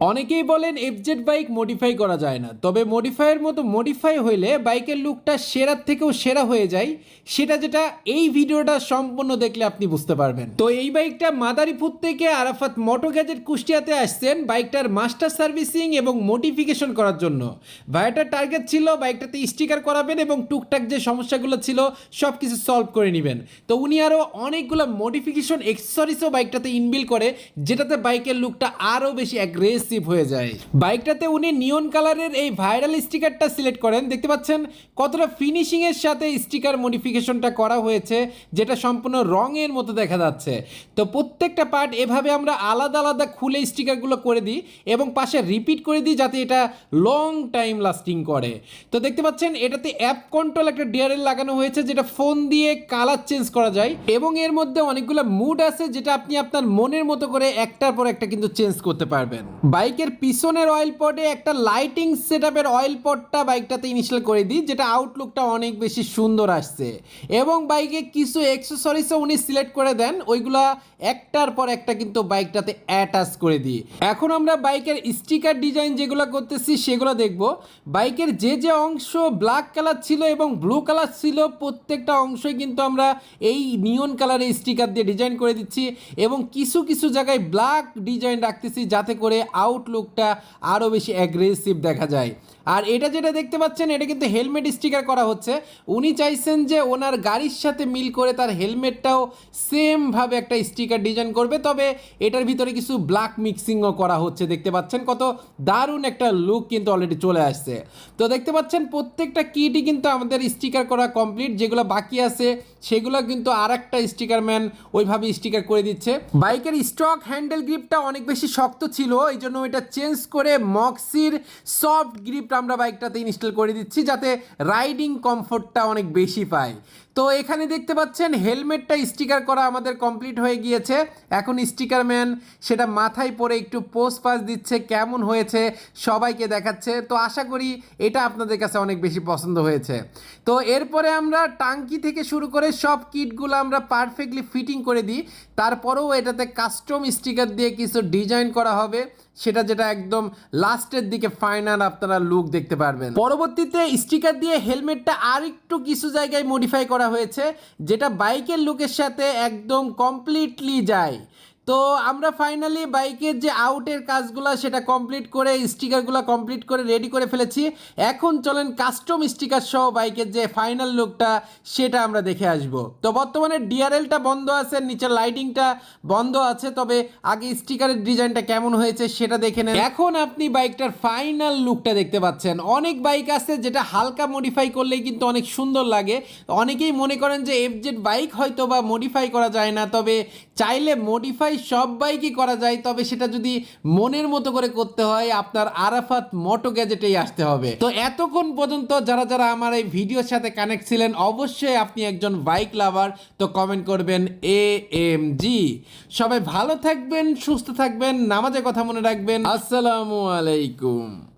অনেকেই বলেন FZ bike modify করা যায় না। তবে মডিফাইয়ের মতো মডিফাই হইলে বাইকের লুকটা সেরার থেকেও সেরা হয়ে যায়। সেটা যেটা এই ভিডিওটা সম্পূর্ণ দেখলে আপনি বুঝতে পারবেন। তো এই বাইকটা মাদারীপুর থেকে আরাফাত মোটো গ্যাজেট কুষ্টিয়াতে আসছেন বাইকটার মাস্টার সার্ভিসিং এবং মডিফিকেশন করার জন্য। ভাইটার টার্গেট ছিল বাইকটাতে স্টিকার করাবেন এবং টুকটাক যে সমস্যাগুলো ছিল সব কিছু সলভ করে নেবেন। তো উনি আরও অনেকগুলো মডিফিকেশন এক্সেসরিজও বাইকটাতে ইনবিল করে, যেটাতে বাইকের লুকটা আরও বেশি অ্যাগ্রেসিভ হয়ে যায়। বাইকটাতে উনি নিয়ন কালারের এই ভাইরাল স্টিকারটা সিলেক্ট করেন। দেখতে পাচ্ছেন? কতটা ফিনিশিং এর সাথে স্টিকার মডিফিকেশনটা করা হয়েছে, যেটা সম্পূর্ণ রঙের মতো দেখা যাচ্ছে। তো প্রত্যেকটা পার্ট এভাবে আমরা আলাদা আলাদা খুলে স্টিকারগুলো করে দিই এবং পাশে রিপিট করে দিই যাতে এটা লং টাইম লাস্টিং করে। তো দেখতে পাচ্ছেন, এটাতে অ্যাপ কন্ট্রোল একটা ডিআরএল লাগানো হয়েছে, যেটা ফোন দিয়ে কালার চেঞ্জ করা যায় এবং এর মধ্যে অনেকগুলো মুড আছে, যেটা আপনি আপনার মনের মতো করে একটার পর একটা কিন্তু চেঞ্জ করতে পারবেন। বাইকের পিছনের অয়েল পটে একটা লাইটিং সেটআপের অয়েল পটটা বাইকটাতে ইনস্টল করে দিই, যেটা আউটলুকটা অনেক বেশি সুন্দর আসছে। এবং বাইকে কিছু এক্সেসরিজও উনি সিলেক্ট করে দেন, ওইগুলা একটার পর একটা কিন্তু বাইকটাতে অ্যাটাচ করে দিই। এখন আমরা বাইকের স্টিকার ডিজাইন যেগুলো করতেছি, সেগুলো দেখব। বাইকের যে যে অংশ ব্ল্যাক কালার ছিল এবং ব্লু কালার ছিল, প্রত্যেকটা অংশই কিন্তু আমরা এই নিয়ন কালারের স্টিকার দিয়ে ডিজাইন করে দিচ্ছি এবং কিছু কিছু জায়গায় ব্ল্যাক ডিজাইন রাখতেছি, যাতে করে আউটলুকটা আরও বেশি অ্যাগ্রেসিভ দেখা যায়। আর এটা যেটা দেখতে পাচ্ছেন, এটা কিন্তু হেলমেট স্টিকার করা হচ্ছে। উনি চাইছেন যে ওনার গাড়ির সাথে মিল করে তার হেলমেটটাও সেমভাবে একটা স্টিকার ডিজাইন করবে। তবে এটার ভিতরে কিছু ব্ল্যাক মিক্সিংও করা হচ্ছে, দেখতে পাচ্ছেন কত দারুণ একটা লুক কিন্তু অলরেডি চলে আসছে। তো দেখতে পাচ্ছেন, প্রত্যেকটা কিটই কিন্তু আমাদের স্টিকার করা কমপ্লিট যেগুলো বাকি আছে সেগুলো কিন্তু আর একটা স্টিকার ম্যান ওইভাবে স্টিকার করে দিচ্ছে। বাইকের স্টক হ্যান্ডেল গ্রিপটা অনেক বেশি শক্ত ছিল এই জন্য এটা চেঞ্জ করে মক্সির সফট গ্রিপটা আমরা বাইকটাতে ইনস্টল করে দিচ্ছি, যাতে রাইডিং কমফোর্টটা অনেক বেশি পায়। তো এখানে দেখতে পাচ্ছেন হেলমেটটা স্টিকার করা আমাদের কমপ্লিট হয়ে গিয়েছে। এখন স্টিকার ম্যান সেটা মাথায় পরে একটু পোস্ট পাস দিচ্ছে, কেমন হয়েছে সবাইকে দেখাচ্ছে। তো আশা করি এটা আপনাদের কাছে অনেক বেশি পছন্দ হয়েছে। তো এরপরে আমরা টাঙ্কি থেকে শুরু করে সব কিটগুলো আমরা পারফেক্টলি ফিটিং করে দিই। তারপরেও এটাতে কাস্টম স্টিকার দিয়ে কিছু ডিজাইন করা হবে। সেটা যেটা একদম লাস্টের দিকে ফাইনাল আপনারা লুক দেখতে পারবেন। পরবর্তীতে স্টিকার দিয়ে হেলমেটটা আর একটু কিছু জায়গায় মডিফাই করা হয়েছে যেটা বাইকের লুকের সাথে একদম কমপ্লিটলি যায়। তো আমরা ফাইনালি বাইকের যে আউটের কাজগুলো, সেটা কমপ্লিট করে স্টিকারগুলো কমপ্লিট করে রেডি করে ফেলেছি। এখন চলেন কাস্টম স্টিকার সহ বাইকের যে ফাইনাল লুকটা সেটা আমরা দেখে আসব। তো বর্তমানে ডিআরএলটা বন্ধ আছে, নিচের লাইটিংটা বন্ধ আছে, তবে আগে স্টিকারের ডিজাইনটা কেমন হয়েছে, সেটা দেখে নেন। এখন আপনি বাইকটার ফাইনাল লুকটা দেখতে পাচ্ছেন। অনেক বাইক আছে যেটা হালকা মডিফাই করলেই কিন্তু অনেক সুন্দর লাগে। অনেকেই মনে করেন যে এফজেড বাইক হয়তো বা মডিফাই করা যায় না, তবে চাইলে মডিফাই সব বাইকই করা যায়? তবে সেটা যদি মনের মতো করে করতে হয়, আপনার আরাফাত মোটো গ্যাজেটেই আসতে হবে। তো এতক্ষণ পর্যন্ত যারা যারা আমার এই ভিডিওর সাথে কানেক্ট ছিলেন, অবশ্যই আপনি একজন বাইক লাভার তো কমেন্ট করবেন এ এম জি সবাই ভালো থাকবেন, সুস্থ থাকবেন, নামাজের কথা মনে রাখবেন। আসসালামু আলাইকুম।